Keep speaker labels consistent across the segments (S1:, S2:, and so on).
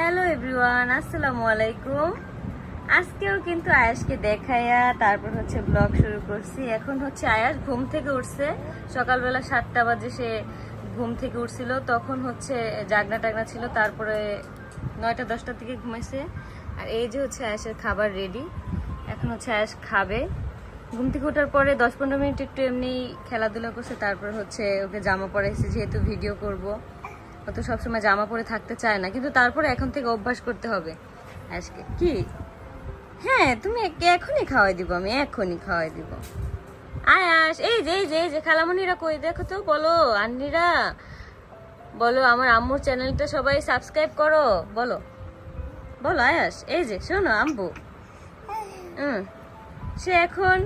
S1: Hello everyone, আসসালামু আলাইকুম। আজকেও কিন্তু আয়াসকে দেখাইয়া তারপর হচ্ছে ব্লগ শুরু করছি। এখন হচ্ছে আয়াস ঘুম থেকে উঠছে। সকালবেলা সাতটা বাজে সে ঘুম থেকে উঠছিল। তখন হচ্ছে জাগনা টাগনা ছিল। তারপরে নয়টা, দশটার থেকে ঘুমাইছে। আর এই যে হচ্ছে আয়াসের খাবার রেডি এখন হচ্ছে আয়াস খাবে। ঘুম থেকে ওঠার পরে দশ পনেরো মিনিট একটু এমনি খেলাধুলা করছে। তারপর হচ্ছে ওকে জামা পরাইছে, যেহেতু ভিডিও করব। ও তো সবসময় জামা পরে থাকতে চায় না কিন্তু তারপরে এখন থেকে অভ্যাস করতে হবে। আজকে। কি? হ্যাঁ তুমি এখনই খাওয়াই দিব আমি এখনই খাওয়াই দিব। আয়াস এই যে এই যে এই যে খালামণিরা কই? দেখো তো বলো আন্নিরা বলো আমার আম্মুর চ্যানেলটা সবাই সাবস্ক্রাইব করো বলো। বলো আয়াস এই যে শোনো আম্বু। হুম সে এখন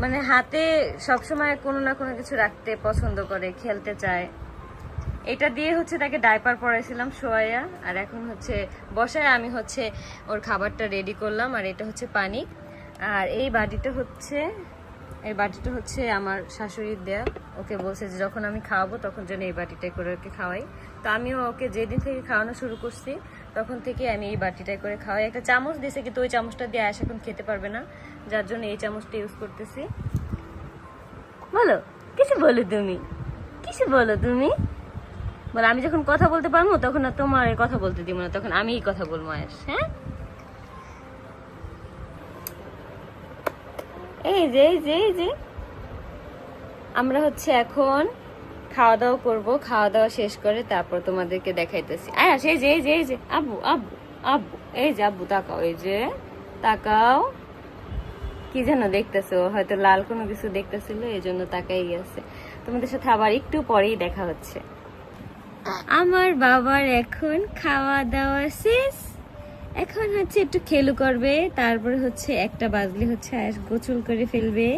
S1: মানে হাতে সবসময় কোনো না কোনো কিছু রাখতে পছন্দ করে খেলতে চায়। এটা দিয়ে হচ্ছে তাকে ডাইপার পরাইছিলাম শোয়াইয়া। আর এখন হচ্ছে বসায়, আমি হচ্ছে ওর খাবারটা রেডি করলাম, আর এটা হচ্ছে পানি। আর এই বাটিটা হচ্ছে, এই বাটিটা হচ্ছে আমার শাশুড়ির দেয়া। ওকে বলছে যে যখন আমি খাওয়াবো তখন যেন এই বাটিটাই করে ওকে খাওয়াই। তো আমিও ওকে যেদিন থেকে খাওয়ানো শুরু করছি, তখন থেকে আমি এই বাটিটাই করে খাওয়াই। একটা চামচ দিয়েছে কিন্তু ওই চামচটা দিয়ে আয়াস এখন খেতে পারবে না, যার জন্য এই চামচটা ইউজ করতেছি। বলো, কিছু বলো তুমি, কিছু বলো তুমি। বলে আমি যখন কথা বলতে পারব, তখন আর তোমার কথা বলতে দিব না, তখন আমিই কথা বলব আয়াস হ্যাঁ? এই যে এই যে এই যে। আমরা হচ্ছে এখন খাওয়া দাওয়া করব খাওয়া দাওয়া শেষ করে তারপর তোমাদেরকে দেখাইতেছি। আয়াস এই যে এই যে এই যে, আব্বু আব্বু আব্বু, এই যে আব্বু, তাকাও, এই যে, তাকাও। কি যেন দেখতেছো, হয়তো লাল কোনো কিছু দেখতেছিল, এই জন্য তাকাই গেছে তোমাদের সাথে আবার একটু পরেই দেখা হচ্ছে। আমার বাবার এখন খাওয়া দাওয়া শেষ। এখন হচ্ছে একটু খেলু করবে, তারপরে হচ্ছে একটা বাজলে হচ্ছে আয়াস গোসল করে ফেলবে।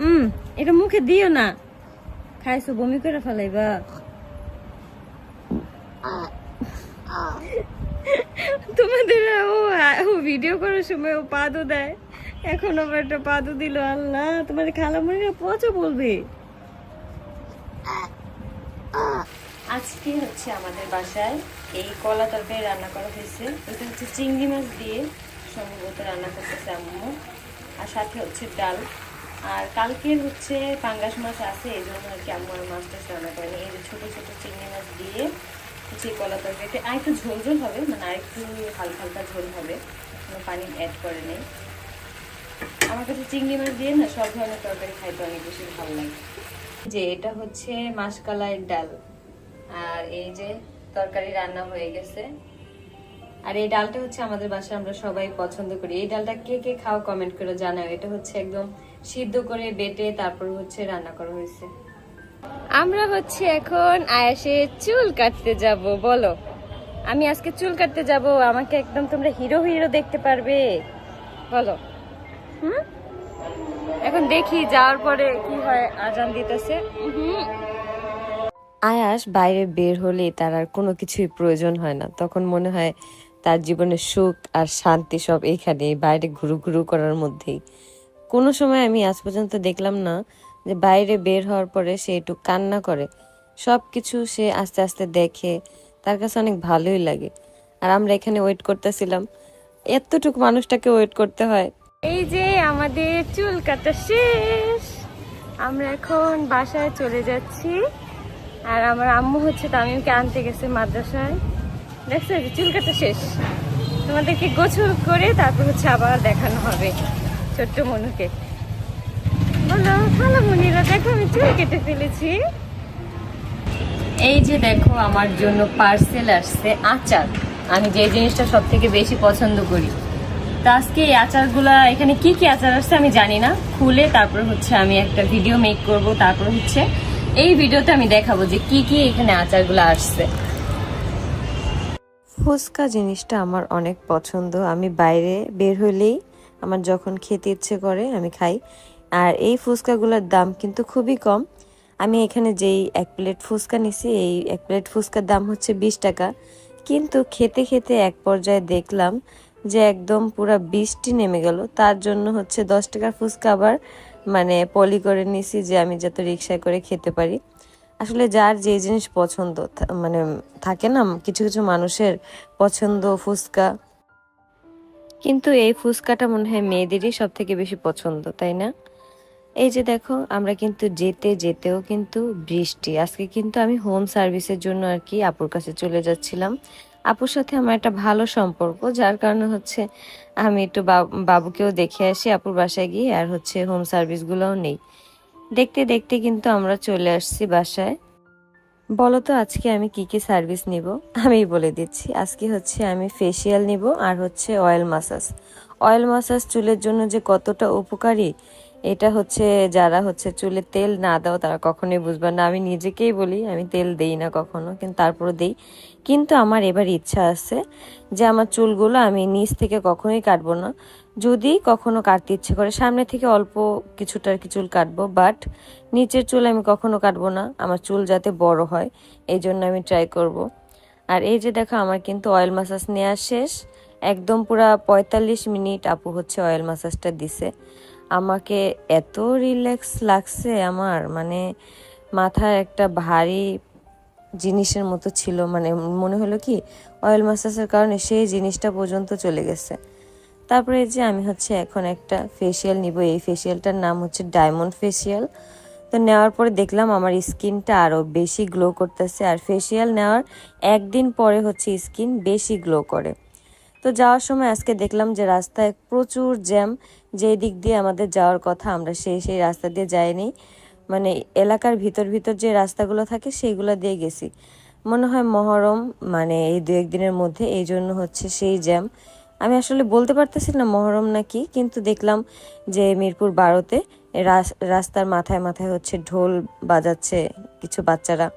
S1: হুম এটা মুখে দিও না। খাইছো, বমি করে ফেলাইবা। তোমাদের ও ভিডিও করার সময় ও পাদও দেয়। এখন আবার একটা পাদও দিল, আল্লাহ, তোমাদের খালামুড়িরা পচা বলবে। আজকে হচ্ছে আমাদের বাসায় এই কলা তরকারি রান্না করা হয়েছে। এটা হচ্ছে চিংড়ি মাছ দিয়ে সম্ভবত রান্না করতেছে আম্মু। আর সাথে হচ্ছে ডাল। আর কালকে হচ্ছে পাঙ্গাস মাছ আছে, এই জন্য আর কি আম্মু আর মাছটা রান্না করেনি। এই যে ছোটো ছোটো চিংড়ি মাছ দিয়ে হচ্ছে কলা তরকারিতে আর একটু ঝোল ঝোল হবে মানে আর একটু হালকা হালকা ঝোল হবে। কোনো পানি অ্যাড করে নেই। আমার কাছে চিংড়ি মাছ দিয়ে না সব ধরনের তরকারি খাইতে অনেক বেশি ভালো লাগে। যে এটা হচ্ছে মাসকালাইয়ের ডাল। আর এই যে তরকারি রান্না হয়ে গেছে। আর এই ডালটা হচ্ছে আমাদের বাসায় আমরা সবাই পছন্দ করি। এই ডালটা কে কে খাও কমেন্ট করে জানাও। এটা হচ্ছে একদম সিদ্ধ করে বেটে তারপর হচ্ছে রান্না করা হয়েছে। আমরা হচ্ছে এখন আয়াসের চুল কাটতে যাব বলো। আমি আজকে চুল কাটতে যাব আমাকে একদম তোমরা হিরো হিরো দেখতে পারবে। বলো। হুম? এখন দেখি যাওয়ার পরে কি হয় আজান দিতেছে। হুম।
S2: আয়াস বাইরে বের হলে তার আর কোনো কিছুই প্রয়োজন হয় না। তখন মনে হয় তার জীবনের সুখ আর শান্তি সব এইখানে বাইরে ঘুরু ঘুরু করার মধ্যেই। কোনো সময় আমি আজ পর্যন্ত দেখলাম না যে বাইরে বের হওয়ার পরে সে একটু কান্না করে। সব কিছু সে আস্তে আস্তে দেখে, তার কাছে অনেক ভালোই লাগে। আর আমরা এখানে ওয়েট করতেছিলাম। এতটুকু মানুষটাকে ওয়েট করতে হয়।
S1: এই যে আমাদের চুল কাটা শেষ। আমরা এখন বাসায় চলে যাচ্ছি। আর আমার আম্মু হচ্ছে তামিমকে আনতে গেছে মাদ্রাসায়। দেখছ চুল কাটা শেষ। তোমাদেরকে গোছল করে তারপর হচ্ছে আবার দেখানো হবে ছোট্ট মনুকে। বলো, ভালো মনিরা, দেখো আমি চুল কেটে ফেলেছি। এই যে দেখো, আমার জন্য পার্সেল আসছে আচার। আমি যে জিনিসটা সব থেকে বেশি পছন্দ করি। তো আজকে এই আচারগুলা, এখানে কি কি আচার আসছে আমি জানি না। খুলে তারপর হচ্ছে আমি একটা ভিডিও মেক করব। তারপর হচ্ছে এই ভিডিওতে আমি দেখাবো যে কি কি এখানে আচারগুলো আসছে।
S2: ফুচকা জিনিসটা আমার অনেক পছন্দ। আমি বাইরে বের হলেই আমার যখন খেতে ইচ্ছে করে আমি খাই। আর এই ফুচকাগুলোর দাম কিন্তু খুবই কম। আমি এখানে যেই এক প্লেট ফুচকা নিছি, এই এক প্লেট ফুচকার দাম হচ্ছে বিশ টাকা। কিন্তু খেতে খেতে এক পর্যায়ে দেখলাম যে একদম পুরো বৃষ্টি নেমে গেল। তার জন্য হচ্ছে দশ টাকার ফুচকা আবার মানে পলি করে নিছি যে আমি যাতে রিক্সায় করে খেতে পারি। আসলে যার যে জিনিস পছন্দ মানে থাকে না, কিছু কিছু মানুষের পছন্দ ফুচকা। কিন্তু এই ফুচকাটা মনে হয় মেয়েদেরই সব থেকে বেশি পছন্দ, তাই না? এই যে দেখো, আমরা কিন্তু যেতে যেতেও কিন্তু বৃষ্টি। আজকে কিন্তু আমি হোম সার্ভিসের জন্য আর কি আপুর কাছে চলে যাচ্ছিলাম। আপুর সাথে আমার একটা ভালো সম্পর্ক, যার কারণে হচ্ছে আমি একটু বাবুকেও দেখে আসি, আপুর বাসায় গিয়ে, আর হচ্ছে হোম সার্ভিসগুলোও নেই। দেখতে দেখতে কিন্তু আমরা চলে আসছি বাসায়। বলো তো, আজকে আমি কি কি সার্ভিস নিব? আমি বলে দিচ্ছি। আজকে হচ্ছে আমি ফেসিয়াল নিব, আর হচ্ছে অয়েল মাসাজ অয়েল মাসাজ চুলের জন্য যে কতটা উপকারী এটা হচ্ছে যারা হচ্ছে চুলে তেল না দাও, তারা কখনোই বুঝবে না। আমি নিজেকেই বলি, আমি তেল দেই না কখনো, কিন্তু তারপরে দেই। কিন্তু আমার এবার ইচ্ছা আছে যে আমার চুলগুলো আমি নিচ থেকে কখনোই কাটবো না। যদি কখনো কাটতে ইচ্ছে করে, সামনে থেকে অল্প কিছুটা আর কি চুল কাটবো বাট নিচের চুল আমি কখনো কাটবো না। আমার চুল যাতে বড় হয়, এই জন্য আমি ট্রাই করব। আর এই যে দেখো, আমার কিন্তু অয়েল মাসাজ নেওয়া শেষ। একদম পুরা পঁয়তাল্লিশ মিনিট আপু হচ্ছে অয়েল মাসাজটা দিছে। আমাকে এত রিল্যাক্স লাগছে আমার মানে মাথায় একটা ভারী জিনিসের মতো ছিল মানে মনে হলো কি অয়েল মাসাজের কারণে সেই জিনিসটা পর্যন্ত চলে গেছে। তারপরে যে আমি হচ্ছে এখন একটা ফেসিয়াল নিব, এই ফেসিয়ালটার নাম হচ্ছে ডায়মন্ড ফেসিয়াল তো নেওয়ার পরে দেখলাম আমার স্কিনটা আরও বেশি গ্লো করতেছে, আর ফেসিয়াল নেওয়ার একদিন পরে হচ্ছে স্কিন বেশি গ্লো করে। তো যাওয়ার সময় আজকে দেখলাম যে রাস্তায় প্রচুর জ্যাম যে দিক দিয়ে আমাদের যাওয়ার কথা, আমরা সেই সেই রাস্তা দিয়ে যাইনি। মানে এলাকার ভিতর ভিতর যে রাস্তাগুলো থাকে, সেইগুলো দিয়ে গেছি। মনে হয় মহরম মানে এই দু একদিনের মধ্যে, এই জন্য হচ্ছে সেই জ্যাম। আমি আসলে বলতে পারতেছি না মহরম নাকি, কিন্তু দেখলাম যে মিরপুর বারোতে রাস- রাস্তার মাথায় মাথায় হচ্ছে ঢোল বাজাচ্ছে কিছু বাচ্চারা।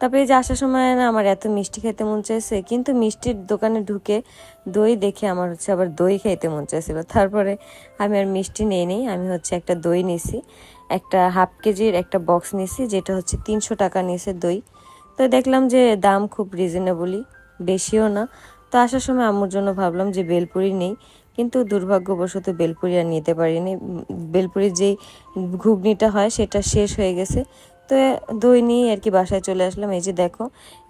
S2: তারপরে যে আসার সময় না আমার এত মিষ্টি খেতে মন চাইছে, কিন্তু মিষ্টির দোকানে ঢুকে দই দেখে আমার হচ্ছে আবার দই খাইতে মন চাইছিল। তারপরে আমি আর মিষ্টি নেই নেই, আমি হচ্ছে একটা দই নিছি, একটা হাফ কেজির একটা বক্স নিছি, যেটা হচ্ছে তিনশো টাকা নিয়েছে দই। তো দেখলাম যে দাম খুব রিজনেবলই বেশিও না। তো আসার সময় আম্মুর জন্য ভাবলাম যে বেলপুরি নেই, কিন্তু দুর্ভাগ্যবশত বেলপুরি আর নিতে পারিনি। বেলপুরির যেই ঘুগনিটা হয় সেটা শেষ হয়ে গেছে। তো দই নিয়ে আর কি বাসায় চলে আসলাম। এই যে দেখো,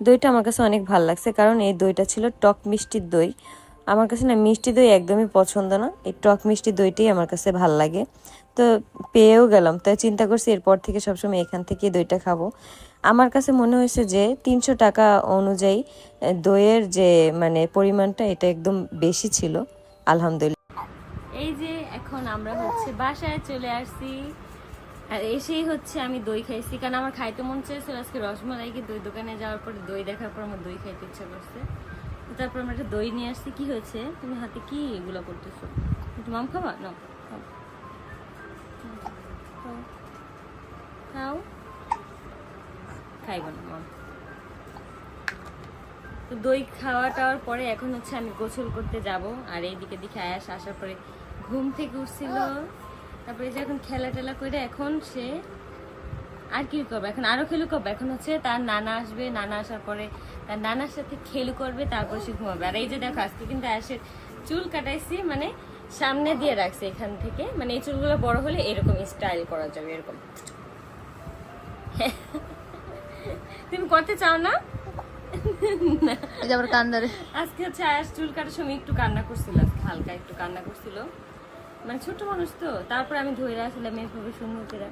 S2: দইটা আমার কাছে অনেক ভালো লাগছে, কারণ এই দইটা ছিল টক মিষ্টির দই। আমার কাছে না মিষ্টি দই একদমই পছন্দ না, এই টক মিষ্টি দইটাই আমার কাছে ভালো লাগে। তো পেয়েও গেলাম, তো চিন্তা করছি এরপর থেকে সবসময় এখান থেকে দইটা খাব। আমার কাছে মনে হয়েছে যে তিনশো টাকা অনুযায়ী দইয়ের যে মানে পরিমাণটা এটা একদম বেশি ছিল, আলহামদুলিল্লাহ।
S1: এই যে এখন আমরা হচ্ছে বাসায় চলে আসছি। আর এসেই হচ্ছে আমি দই খাইছি। কারণ আমার খাইতে মন চাইছিল আজকে রসমালাই কি দই দোকানে যাওয়ার পরে দই দেখার পর আমার দই খাইতে ইচ্ছা করছে। তারপর আমরা একটা দই নিয়ে আসছি। কি হয়েছে? তুমি হাতে কি এগুলো করতেছো? একটু মাম খাবা? না খাও। খাইব না, মাম। তো দই খাওয়া টাওয়ার পরে এখন হচ্ছে আমি গোসল করতে যাব। আর এইদিকে দিকে আয়াস আসার পরে ঘুম থেকে উঠছিল। তারপরে যে এখন খেলা টেলা করে এখন সে আর কি করবে? এখন আরও খেলু করবে এখন হচ্ছে তার নানা আসবে নানা আসার পরে তার নানার সাথে খেলু করবে তারপর সে ঘুমাবে। আর এই যে দেখো আজকে কিন্তু আয়াসের চুল কাটাইছি মানে সামনে দিয়ে রাখছে এখান থেকে। মানে এই চুলগুলো বড় হলে এরকম স্টাইল করা যাবে এরকম। তুমি করতে চাও না? আজকে হচ্ছে আয়াস চুল কাটার সময় একটু কান্না করছিল হালকা একটু কান্না করছিল। মানে ছোট মানুষ তো তারপর আমি ধরে আসলাম এভাবে সুন্দর করে।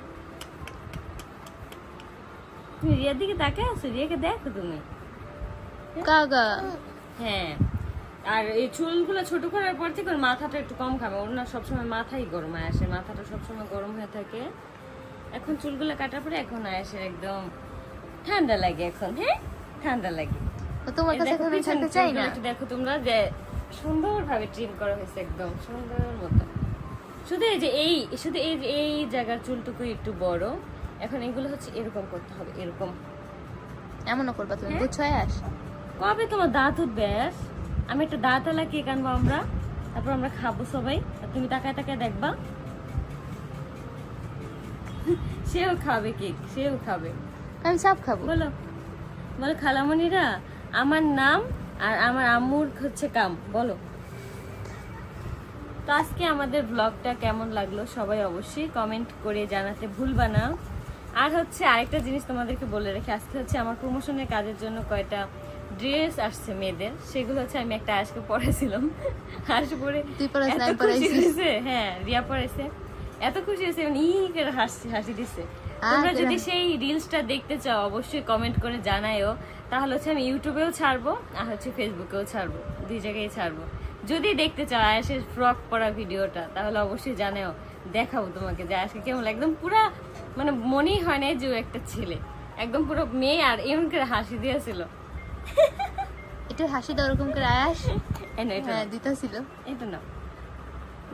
S1: তুমি রিয়ার দিকে তাকায় আছো? রিয়াকে দেখো তুমি? হ্যাঁ। আর এই চুলগুলো ছোট করার পর থেকে ওর মাথাটা একটু কম খাবে। ওর না সবসময় মাথাই গরম হয় আসে। মাথাটা সবসময় গরম হয়ে থাকে। এখন চুলগুলো কাটার পরে এখন আয়াসের একদম ঠান্ডা লাগে এখন হ্যাঁ? ঠান্ডা লাগে।
S3: তোমার কাছে
S1: দেখো
S3: এখন
S1: পিছনের
S3: চাই না?
S1: দেখো তোমরা যে সুন্দর ভাবে ট্রিম করা হয়েছে একদম সুন্দর মতো। শুধু এই যে এই শুধু এই এই জায়গার চুলটুকু একটু বড় এখন এগুলো হচ্ছে এরকম করতে হবে এরকম।
S3: এমনও করবা তুমি
S1: হ্যাঁ?
S3: বুঝছ আস
S1: কবে তোমার দাঁত উঠবে আমি একটা দাঁতালা কেক আনব আমরা তারপর আমরা খাব সবাই আর তুমি তাকায় তাকায় দেখবা। সেও খাবে কেক সেও খাবে।
S3: আমি সব খাব।
S1: বলো বলো খালামণিরা আমার নাম আর আমার আম্মুর হচ্ছে কাম বলো। তো আজকে আমাদের ব্লগটা কেমন লাগল সবাই অবশ্যই কমেন্ট করে জানাতে ভুলবা না। আর হচ্ছে আরেকটা জিনিস তোমাদেরকে বলে রেখে আজকে হচ্ছে আমার প্রমোশনের কাজের জন্য কয়টা ড্রেস আসছে মেয়েদের সেগুলো হচ্ছে আমি একটা আজকে পরেছিলাম আজকে পরে এত খুশি। হয়েছে হ্যাঁ রিয়া পরেছে এত খুশি হয়েছে মানে ই করে হাসি হাসি দিছে। তোমরা যদি সেই রিলসটা দেখতে চাও অবশ্যই কমেন্ট করে জানাইও তাহলে হচ্ছে আমি ইউটিউবেও ছাড়বো আর হচ্ছে ফেসবুকেও ছাড়বো দুই জায়গায় ছাড়বো। যদি দেখতে চাও আয়াসের ফ্রক পরা ভিডিওটা তাহলে অবশ্যই জানেও দেখাবো তোমাকে যে আজকে কেমন লাগে। একদম পুরা মানে মনেই হয় না যে একটা ছেলে। একদম পুরো মেয়ে আর এমন করে হাসি দিয়েছিল।
S3: এটা হাসি দেওয়া ওরকম করে আয়াস। হ্যাঁ
S1: নাও।
S3: দিতা ছিল।
S1: এটা না।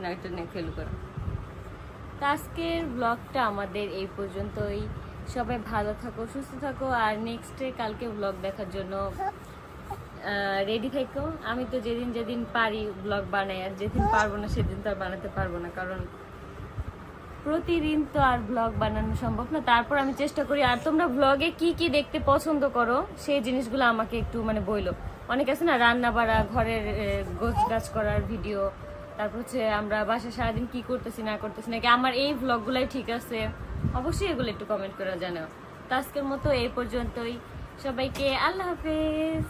S1: না এটা নিয়ে খেলু করো। তো আজকের ব্লগটা আমাদের এই পর্যন্তই। সবাই ভালো থাকো সুস্থ থাকো আর নেক্সটে কালকে ব্লগ দেখার জন্য রেডি থেকো আমি তো যেদিন যেদিন পারি ব্লগ বানাই, আর যেদিন পারব না, সেদিন তো আর বানাতে পারব না, কারণ প্রতিদিন তো আর ব্লগ বানানো সম্ভব না। তারপর আমি চেষ্টা করি, আর তোমরা ব্লগে কি কি দেখতে পছন্দ করো, সেই জিনিসগুলো আমাকে একটু মানে বইলো। অনেক আছে না, রান্না বাড়া, ঘরের গোছ গাছ করার ভিডিও তারপর হচ্ছে আমরা বাসায় সারাদিন কি করতেছি, না করতেছি, নাকি আমার এই ব্লগগুলাই ঠিক আছে? অবশ্যই এগুলো একটু কমেন্ট করে জানাও। তো আজকের মতো এই পর্যন্তই। সবাইকে আল্লাহ হাফেজ।